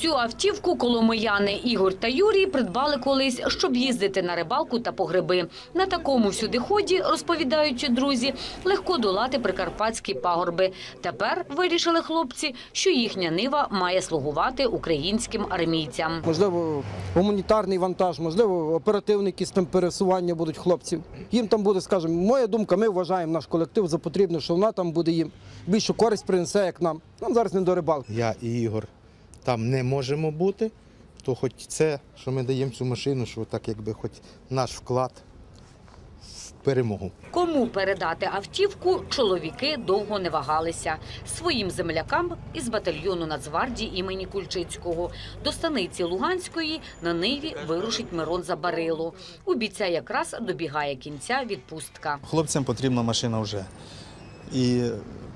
Цю автівку коломияни Ігор та Юрій придбали колись, щоб їздити на рибалку та по гриби. На такому всюдиході, розповідають друзі, легко долати прикарпатські пагорби. Тепер вирішили хлопці, що їхня нива має слугувати українським армійцям. Можливо, гуманітарний вантаж, можливо, оперативні якісь там пересування будуть хлопців. Їм там буде, скажімо, моя думка, ми вважаємо наш колектив за потрібне, що вона там буде їм більшу користь принесе, як нам. Нам зараз не до рибалки. я і Ігор там не можемо бути, то хоч це, що ми даємо цю машину, що так якби хоч наш вклад в перемогу. Кому передати автівку, чоловіки довго не вагалися. Своїм землякам із батальйону Нацгвардії імені Кульчицького. До станиці Луганської на Ниві вирушить Мирон Забарило. У бійця якраз добігає кінця відпустка. Хлопцям потрібна машина вже. І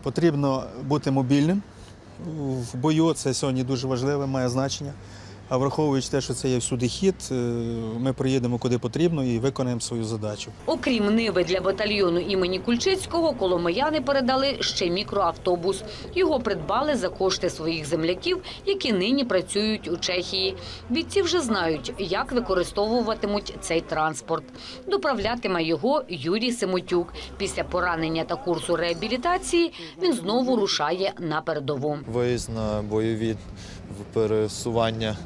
потрібно бути мобільним. В бою це сьогодні дуже важливе, має значення. А враховуючи те, що це є всюди хід, е, ми приїдемо куди потрібно і виконаємо свою задачу. Окрім Ниви для батальйону імені Кульчицького, коломияни передали ще мікроавтобус. Його придбали за кошти своїх земляків, які нині працюють у Чехії. Бійці вже знають, як використовуватимуть цей транспорт. Доправлятиме його Юрій Симотюк. Після поранення та курсу реабілітації він знову рушає на передову. виїзд на бойові пересування.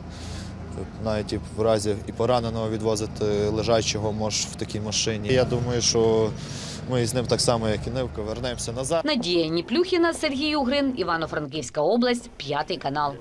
Навіть і в разі і пораненого відвозити лежачого мож в такій машині. Я думаю, що ми з ним так само, як і Нивко, вернемося назад. Надія Ніплюхіна, Сергій Угрин, Івано-Франківська область, п'ятий канал.